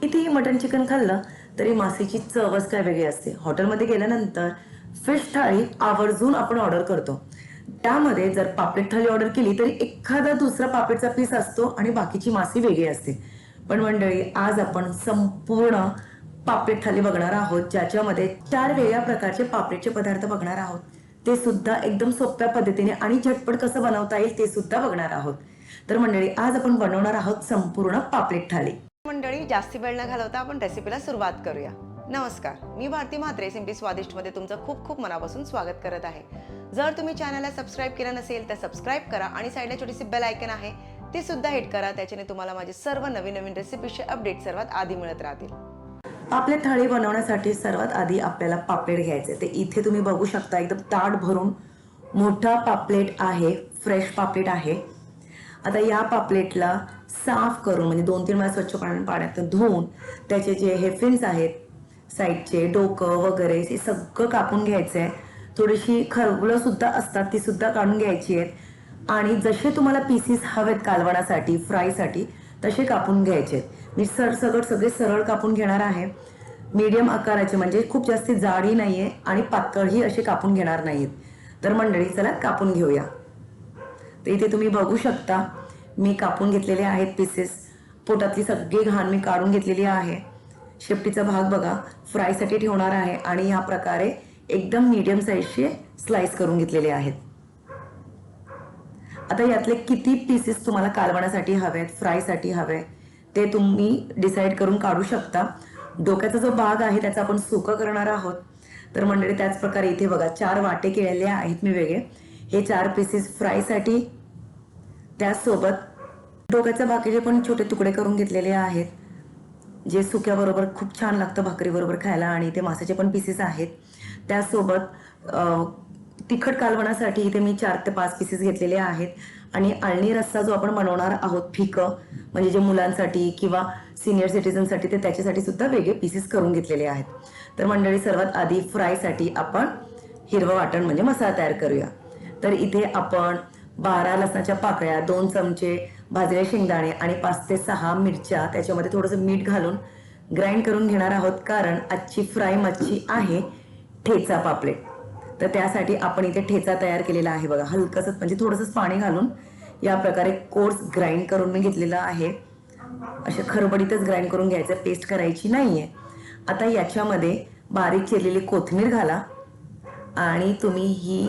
कितीही mutton chicken खाल्लं तरी मासेची चवच काय वेगळी असते. हॉटेलमध्ये गेल्यानंतर फिश थाळी आवर्जून आपण ऑर्डर करतो. त्यामध्ये जर पापलेट थाळी ऑर्डर केली तरी एखादा दुसरा पापलेटचा पीस असतो आणि बाकीची मासे वेगळी असते. पण मंडळी आज आपण संपूर्ण पापलेट थाली बघणार आहोत ज्याच्यामध्ये चार वेगळ्या प्रकारचे पापलेटचे पदार्थ बघणार आहोत. ते सुद्धा एकदम सोप्या पद्धतीने आणि झटपट कसं बनवता येईल ते सुद्धा बघणार आहोत. तर मंडळी आज आपण बनवणार आहोत संपूर्ण पापलेट थाली मंडळी जास्ती वेळ न घालवता आपण रेसिपीला सुरुवात करूया. नमस्कार मी भारती म्हात्रे सिम्पली स्वादिष्टमध्ये तुमचं खूप खूप मनापासून स्वागत करत आहे. जर तुम्ही चॅनलला सबस्क्राईब केलं नसेल तर सबस्क्राईब करा आणि साईडला छोटीशी बेल आयकन आहे ती सुद्धा हिट करा त्याच्याने तुम्हाला माझे सर्व नवीन नवीन रेसिपीचे अपडेट सर्वात आधी मिळत राहतील. आपले थाळी बनवण्यासाठी सर्वात आधी आपल्याला पापलेट घ्यायचे ते इथे तुम्ही बघू शकता एकदम ताट भरून मोठा पापलेट आहे फ्रेश पापलेट आहे. आता या पापलेटला साफ करून म्हणजे दोन तीन वेळा स्वच्छ पाण्यात पाण्यात धुवून त्याचे जे हे फिन्स आहेत साईडचे डोकं वगैरे हे सगळं कापून घ्यायचं आहे थोडीशी खरबुलं सुद्धा असतात ती सुद्धा काढून घ्यायची आहेत. आणि जसे तुम्हाला पीसीस हवेत कालवणासाठी फ्रायसाठी तसे कापून घ्यायचे आहेत मी सरसगट सगळे सरळ कापून घेणार आहे. मीडियम आकाराचे म्हणजे खूप जास्त जाडी नाहीये आणि पातळही असे कापून घेणार नाहीत तर मंडळी चला कापून घेऊया. तर इथे तुम्ही बघू शकता मी कापून घेतलेले आहेत पीसेस पोटातली सगळी घाण मी काढून घेतलेली आहे. शेपटीचा भाग बघा फ्रायसाठी ठेवणार आहे आणि या प्रकारे एकदम मीडियम साईजचे स्लाइस करून घेतलेले आहेत. आता यातले किती पीसेस तुम्हाला कालवण्यासाठी हवेत फ्रायसाठी हवे ते तुम्ही डिसाईड करून काढू शकता. डोक्याचा जो भाग आहे त्याचा आपण सुकं करणार आहोत. तर मंडळी त्याच प्रकारे इथे बघा चार वाटे केलेले आहेत मी वेगळे. हे चार पीसेस फ्रायसाठी त्याचसोबत डोक्याच्या बाकीचे पण छोटे तुकडे करून घेतलेले आहेत. जे सुक्याबरोबर खूप छान लागतं भाकरीबरोबर खायला आणि ते मासाचे पण पीसेस आहेत. त्यासोबत तिखट कालवणासाठी इथे मी चार ते पाच पीसेस घेतलेले आहेत. आणि आळणी रस्सा जो आपण बनवणार आहोत फिकं म्हणजे जे मुलांसाठी किंवा सिनियर सिटीजनसाठी ते त्याच्यासाठी सुद्धा वेगळे पीसेस करून घेतलेले आहेत. तर मंडळी सर्वात आधी फ्रायसाठी आपण हिरवं वाटण म्हणजे मसाला तयार करूया. तर इथे आपण बारा लसणाच्या पाकळ्या दोन चमचे भाजले शेंगदाणे आणि पाच ते सहा मिरच्या. त्याच्यामध्ये थोडंसं मीठ घालून ग्राइंड करून घेणार आहोत कारण आजची फ्राय मच्छी आहे ठेचा पापलेट. तर त्यासाठी आपण इथे ठेचा तयार केलेला आहे बघा. हलकसं म्हणजे थोडंसं पाणी घालून या प्रकारे कोर्स ग्राइंड करून मी घेतलेला आहे. अशा खरबडीतच ग्राइंड करून घ्यायचं. पेस्ट करायची नाहीये. आता याच्यामध्ये बारीक चिरलेली कोथिंबीर घाला आणि तुम्ही ही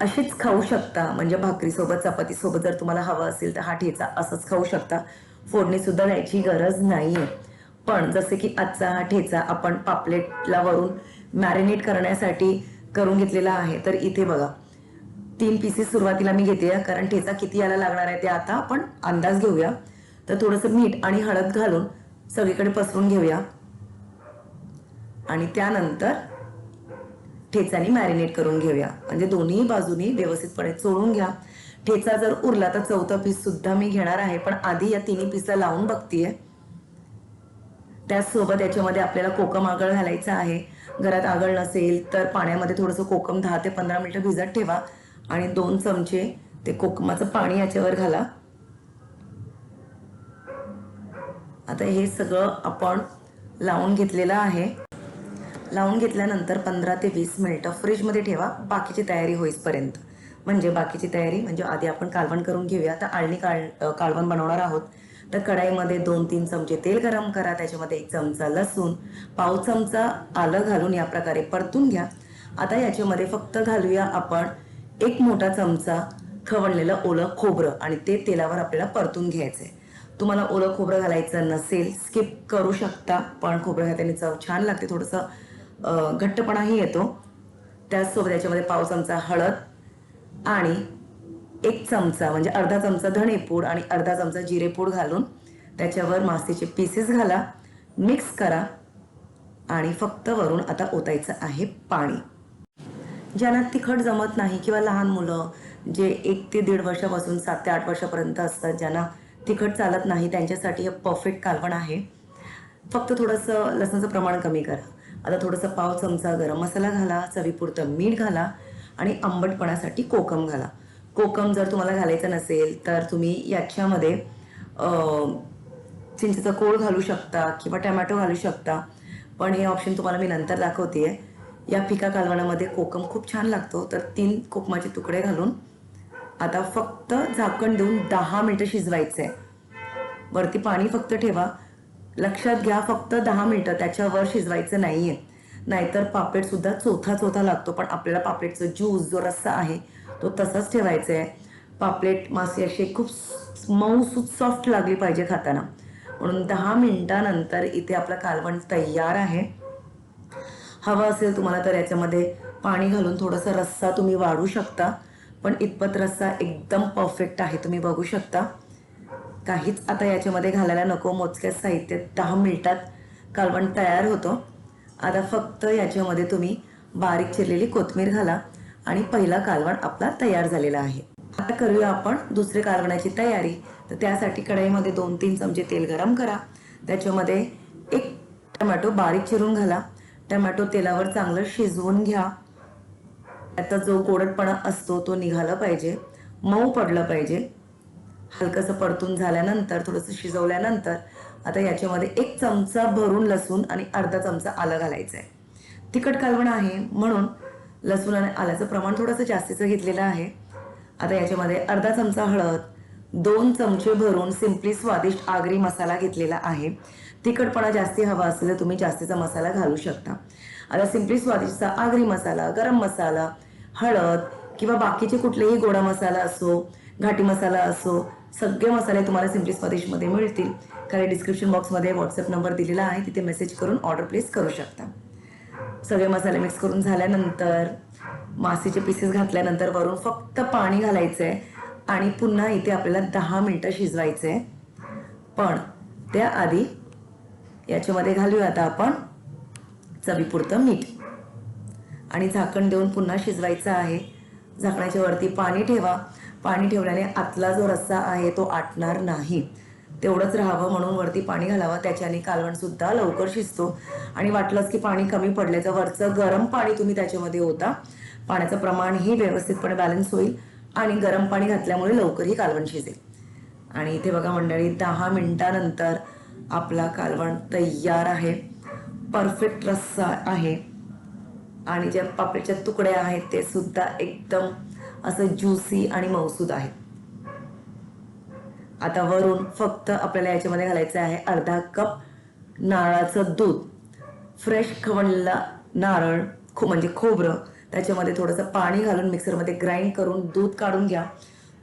अशीच खाऊ शकता. म्हणजे भाकरीसोबत चपातीसोबत जर तुम्हाला हवं असेल तर हा ठेचा असंच खाऊ शकता. फोडणीसुद्धा द्यायची गरज नाहीये. पण जसे की आजचा हा ठेचा आपण पापलेटला वरून मॅरिनेट करण्यासाठी करून घेतलेला आहे तर इथे बघा. तीन पीसेस सुरुवातीला मी घेते कारण ठेचा किती याला लागणार आहे ते आता आपण अंदाज घेऊया. तर थोडंसं मीठ आणि हळद घालून सगळीकडे पसरून घेऊया. आणि त्यानंतर ठेचाने मॅरिनेट करून घेऊया. म्हणजे दोन्ही बाजूनी व्यवस्थितपणे चोळून घ्या. ठेचा जर उरला तर चौथा पीस सुद्धा मी घेणार आहे. पण आधी या तिन्ही पीसला लावून बघतीये. त्याचसोबत याच्यामध्ये आपल्याला कोकम आगळ घालायचं आहे. घरात आगळ नसेल तर पाण्यामध्ये थोडंसं कोकम दहा ते पंधरा मिनिटं भिजत ठेवा. आणि दोन चमचे ते कोकमाचं पाणी याच्यावर घाला. आता हे सगळं आपण लावून घेतलेलं आहे. लावून घेतल्यानंतर पंधरा ते वीस मिनटं फ्रीजमध्ये ठेवा बाकीची तयारी होईपर्यंत म्हणजे बाकीची तयारी म्हणजे आधी आपण कालवण करून घेऊया. तर आळणी काळ काळवण कालवण बनवणार आहोत. तर कढाईमध्ये दोन तीन चमचे तेल गरम करा त्याच्यामध्ये एक चमचा लसूण पाव चमचा आलं घालून या प्रकारे परतून घ्या. आता याच्यामध्ये फक्त घालूया आपण एक मोठा चमचा खवणलेलं ओलं खोबरं आणि ते तेलावर आपल्याला परतून घ्यायचंय. तुम्हाला ओलं खोबरं घालायचं नसेल स्किप करू शकता पण खोबरं घातल्याने चव छान लागते. थोडंसं घट्टपणाही येतो. त्याचसोबत याच्यामध्ये पाव चमचा हळद आणि एक चमचा म्हणजे अर्धा चमचा धणेपूड आणि अर्धा चमचा जिरेपूड घालून त्याच्यावर मासेचे पीसेस घाला मिक्स करा आणि फक्त वरून आता ओतायचं आहे पाणी. ज्यांना तिखट जमत नाही किंवा लहान मुलं जे एक ते दीड वर्षापासून सात ते आठ वर्षापर्यंत असतात ज्यांना तिखट चालत नाही त्यांच्यासाठी हे परफेक्ट कालवण आहे. फक्त थोडंसं लसणाचं प्रमाण कमी करा. आता थोडंसं पाव चमचा गरम मसाला घाला चवीपुरतं मीठ घाला आणि आंबटपणासाठी कोकम घाला. कोकम जर तुम्हाला घालायचं नसेल तर तुम्ही याच्यामध्ये चिंचेचा कोळ घालू शकता किंवा टमॅटो घालू शकता. पण हे ऑप्शन तुम्हाला मी नंतर दाखवते. आहे या फिका कालवणामध्ये कोकम खूप छान लागतो. तर तीन कोकमाचे तुकडे घालून आता फक्त झाकण देऊन दहा मिनटं शिजवायचं आहे वरती पाणी फक्त ठेवा. लक्षात घ्या फक्त दहा मिनटं त्याच्यावर शिजवायचं नाहीये. नाहीतर पापलेट सुद्धा चोथा चोथा लागतो पण आपल्याला पापलेटचं ज्यूस जो रस्सा आहे तो तसाच ठेवायचा आहे पापलेट मासे असे खूप मऊ सॉफ्ट लागली पाहिजे खाताना. म्हणून दहा मिनिटानंतर इथे आपलं कालवण तयार आहे. हवं असेल तुम्हाला तर याच्यामध्ये पाणी घालून थोडासा रस्सा तुम्ही वाढू शकता पण इतपत रस्सा एकदम परफेक्ट आहे तुम्ही बघू शकता. काहीच आता याच्यामध्ये घालायला नको. मोजक्या साहित्यात दहा मिनिटात कालवण तयार होतो. आता फक्त याच्यामध्ये तुम्ही बारीक चिरलेली कोथमीर घाला आणि पहिला कालवण आपला तयार झालेला आहे. आता करूया आपण दुसरे कालवणाची तयारी. तर त्यासाठी कढईमध्ये दोन तीन चमचे तेल गरम करा. त्याच्यामध्ये एक टमॅटो बारीक चिरून घाला. टमॅटो तेलावर चांगलं शिजवून घ्या. त्याचा जो गोडटपणा असतो तो निघाला पाहिजे. मऊ पडलं पाहिजे. हलकंसं परतून झाल्यानंतर थोडंसं शिजवल्यानंतर आता याच्यामध्ये एक चमचा भरून लसूण आणि अर्धा चमचा आलं घालायचं आहे तिखट कालवण आहे म्हणून लसूण आणि आल्याचं प्रमाण थोडंसं जास्तीचं घेतलेलं आहे. आता याच्यामध्ये अर्धा चमचा हळद दोन चमचे भरून सिम्पली स्वादिष्ट आगरी मसाला घेतलेला आहे. तिखटपणा जास्ती हवा असेल तर तुम्ही जास्तीचा मसाला घालू शकता. आता सिम्पली स्वादिष्टचा आगरी मसाला गरम मसाला हळद किंवा बाकीचे कुठलेही गोडा मसाला असो घाटी मसाला असो सगळे मसाले तुम्हाला सिम्पली स्वादिष्टमध्ये मिळतील. खाली डिस्क्रिप्शन बॉक्समध्ये व्हॉट्सअप नंबर दिलेला आहे. तिथे मेसेज करून ऑर्डर प्लेस करू शकता. सगळे मसाले मिक्स करून झाल्यानंतर मासेचे पीसेस घातल्यानंतर वरून फक्त पाणी घालायचं आहे आणि पुन्हा इथे आपल्याला दहा मिनटं शिजवायचं आहे पण त्याआधी याच्यामध्ये घालूया आता आपण चवीपुरतं मीठ. आणि झाकण देऊन पुन्हा शिजवायचं आहे. झाकणाच्या वरती पाणी ठेवा. पाणी ठेवल्याने आतला जो रस्सा आहे तो आटणार नाही. तेवढंच राहावं म्हणून वरती पाणी घालावं त्याच्याने कालवणसुद्धा लवकर शिजतो. आणि वाटलंच की पाणी कमी पडले तर वरचं गरम पाणी तुम्ही त्याच्यामध्ये होता पाण्याचं प्रमाणही व्यवस्थितपणे बॅलन्स होईल आणि गरम पाणी घातल्यामुळे लवकरही कालवण शिजेल. आणि इथे बघा मंडळी दहा मिनटानंतर आपला कालवण तयार आहे. परफेक्ट रस्सा आहे. आणि ज्या पापडीच्या तुकडे आहेत ते सुद्धा एकदम असं ज्युसी आणि मौसूद आहे. आता वरून फक्त आपल्याला याच्यामध्ये घालायचं आहे अर्धा कप नारळाचं दूध. फ्रेश खवणलेला नारळ खो म्हणजे खोबरं त्याच्यामध्ये थोडंसं पाणी घालून मिक्सरमध्ये ग्राइंड करून दूध काढून घ्या.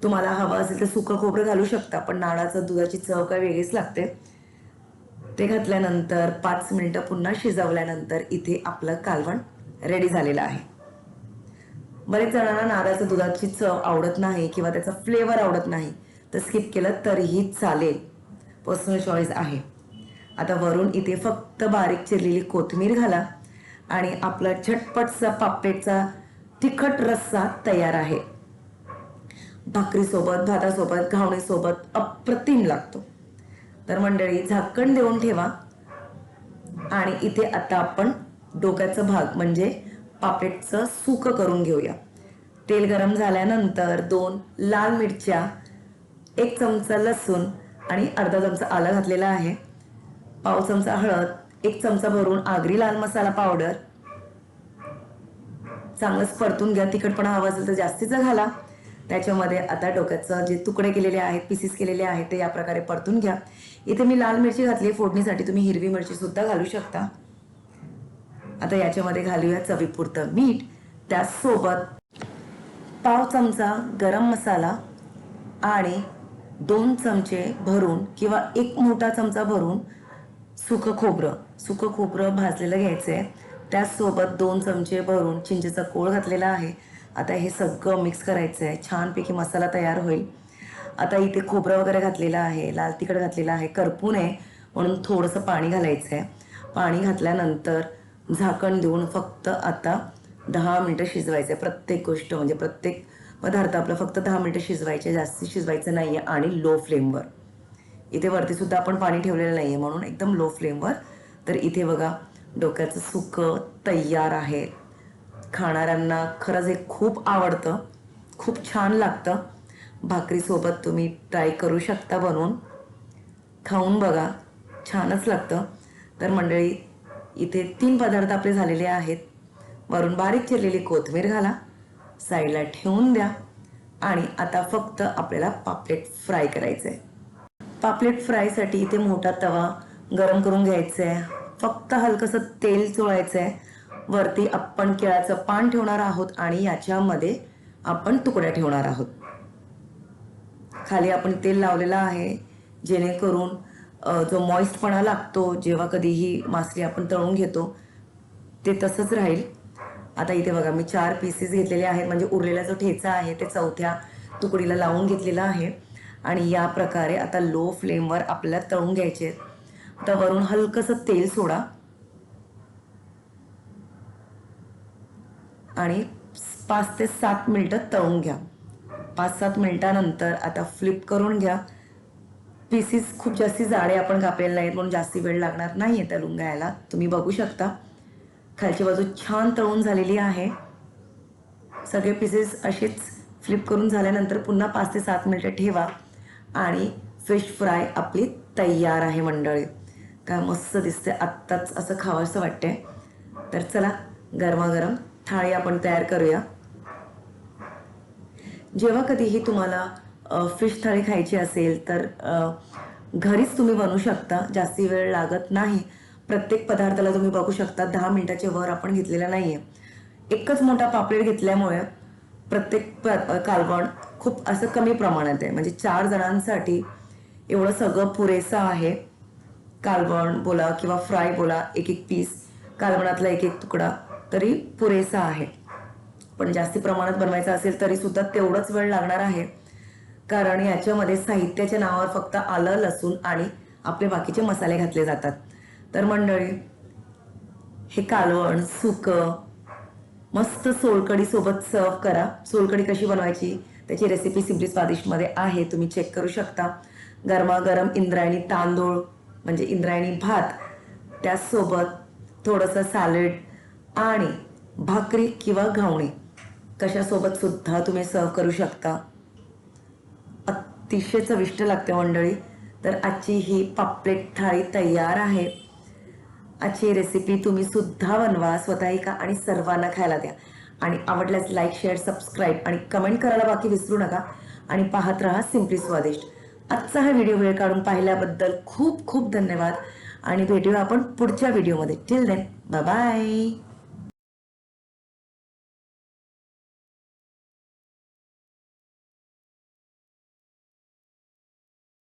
तुम्हाला हवं असेल तर सुकं खोबरं घालू शकता पण नारळाचं दुधाची चव काय वेगळीच लागते. ते घातल्यानंतर पाच मिनिटं पुन्हा शिजवल्यानंतर इथे आपलं कालवण रेडी झालेलं आहे. बरेच जणांना नारळाच्या दुधाची चव आवडत नाही किंवा त्याचा फ्लेवर आवडत नाही. तर स्किप केलं तरीही चालेल. पर्सनल चॉईस आहे. आता वरून इथे फक्त बारीक चिरलेली कोथिंबीर घाला आणि आपला झटपटचा पापलेटचा तिखट रस्सा तयार आहे. भाकरीसोबत भातासोबत घावणीसोबत अप्रतिम लागतो. तर मंडळी झाकण देऊन ठेवा. आणि इथे आता आपण डोक्याचा भाग म्हणजे पापेटचं सुकं करून घेऊया. तेल गरम झाल्यानंतर दोन लाल मिरच्या एक चमचा लसूण आणि अर्धा चमचा आलं घातलेला आहे. पाव चमचा हळद एक चमचा भरून आगरी लाल मसाला पावडर. चांगलंच परतून घ्या. तिखटपणा हवा असेल तर जास्तीचं घाला. त्याच्यामध्ये आता डोक्याचं जे तुकडे केलेले आहेत पीसेस केलेले आहेत ते या प्रकारे परतून घ्या. इथे मी लाल मिरची घातली फोडणीसाठी तुम्ही हिरवी मिरची सुद्धा घालू शकता. आता याच्यामध्ये घालूया चवीपुरतं मीठ. त्यासोबत पाव चमचा गरम मसाला आणि दोन चमचे भरून किंवा एक मोठा चमचा भरून सुकं खोबरं. सुकं खोबरं भाजलेलं घ्यायचं आहे त्याचसोबत दोन चमचे भरून चिंचेचा कोळ घातलेला आहे. आता हे सगळं मिक्स करायचं आहे छानपैकी मसाला तयार होईल. आता इथे खोबरं वगैरे घातलेलं आहे. लाल तिखट घातलेलं आहे. करपू नये म्हणून थोडंसं पाणी घालायचं आहे पाणी घातल्यानंतर झाकण देऊन फक्त आता दहा मिनटं शिजवायचं आहे. प्रत्येक गोष्ट म्हणजे प्रत्येक पदार्थ आपलं फक्त दहा मिनटं शिजवायचे जास्ती शिजवायचं नाही आहे आणि लो फ्लेमवर इथे वरती सुद्धा आपण पाणी ठेवलेलं नाही आहे म्हणून एकदम लो फ्लेमवर तर इथे बघा डोक्याचं सुकं तयार आहे. खाणाऱ्यांना खरंच हे खूप आवडतं. खूप छान लागतं. भाकरीसोबत तुम्ही ट्राय करू शकता बनवून. खाऊन बघा छानच लागतं. तर मंडळी इथे तीन पदार्थ आपले झालेले आहेत. वरून बारीक चिरलेली कोथमीर घाला साईडला ठेवून द्या आणि आता फक्त आपल्याला पापलेट फ्राय करायचं आहे पापलेट फ्रायसाठी इथे मोठा तवा गरम करून घ्यायचा आहे फक्त हलकंसं तेल चोळायचं आहे वरती आपण केळाचं पान ठेवणार आहोत आणि याच्यामध्ये आपण तुकड्या ठेवणार आहोत. खाली आपण तेल लावलेलं आहे जेणेकरून जो मॉइस्टपणा लागतो जेव्हा कधीही मासळी आपण तळून घेतो ते तसंच राहील. आता इथे बघा मी चार पीसेस घेतलेले आहेत. म्हणजे उरलेला जो ठेचा आहे ते चौथ्या तुकडीला लावून घेतलेला आहे. आणि या प्रकारे आता लो फ्लेमवर आपल्याला तळून घ्यायचे आहेत. आता वरून हलकंसं तेल सोडा. आणि पाच ते सात मिनटं तळून घ्या. पाच सात मिनटानंतर आता फ्लिप करून घ्या. पीसीस खूप जास्ती जाडे आपण कापलेले नाहीत म्हणून जास्ती वेळ लागणार नाही आहे त्या लुंगायला. तुम्ही बघू शकता. खालची बाजू छान तळून झालेली आहे. सगळे पीसेस असेच फ्लिप करून झाल्यानंतर पुन्हा पाच ते सात मिनटं ठेवा. आणि फिश फ्राय आपली तयार आहे मंडळी. काय मस्त दिसते आत्ताच असं खावंसं वाटते तर चला गरमागरम थाळी आपण तयार करूया. जेव्हा कधीही तुम्हाला फिश थाळी खायची असेल तर घरीच तुम्ही बनवू शकता. जास्ती वेळ लागत नाही. प्रत्येक पदार्थाला तुम्ही बघू शकता. दहा मिनिटाच्या वर आपण घेतलेला नाही आहे एकच मोठा पापलेट घेतल्यामुळे प्रत्येक प- कालवण खूप असं कमी प्रमाणात आहे. म्हणजे चार जणांसाठी एवढं सगळं पुरेसं आहे. कालवण बोला किंवा फ्राय बोला एक एक पीस कालवणातला एक एक तुकडा तरी पुरेसा आहे. पण जास्ती प्रमाणात बनवायचं असेल तरी सुद्धा तेवढंच वेळ लागणार आहे. कारण याच्यामध्ये साहित्याच्या नावावर फक्त आलं लसूण आणि आपले बाकीचे मसाले घातले जातात. तर मंडळी हे कालवण सुकं मस्त सोलकडी सोबत सर्व करा. सोलकढी कशी बनवायची? त्याची रेसिपी सिम्पली स्वादिष्टमध्ये आहे. तुम्ही चेक करू शकता. गरमागरम इंद्रायणी तांदूळ म्हणजे इंद्रायणी भात त्याचसोबत थोडंसं सॅलेड आणि भाकरी किंवा घावणे. कशासोबत सुद्धा तुम्ही सर्व करू शकता. अतिशय चविष्ट लागते मंडळी. तर आजची ही पापलेट थाळी तयार आहे. आजची रेसिपी तुम्ही सुद्धा बनवा स्वतःही का आणि सर्वांना खायला द्या. आणि आवडल्यास लाईक शेअर सबस्क्राईब आणि कमेंट करायला बाकी विसरू नका. आणि पाहत राहा सिम्पली स्वादिष्ट आजचा हा व्हिडिओ वेळ काढून पाहिल्याबद्दल खूप खूप धन्यवाद. आणि भेटूया आपण पुढच्या व्हिडिओमध्ये टिल देन बाय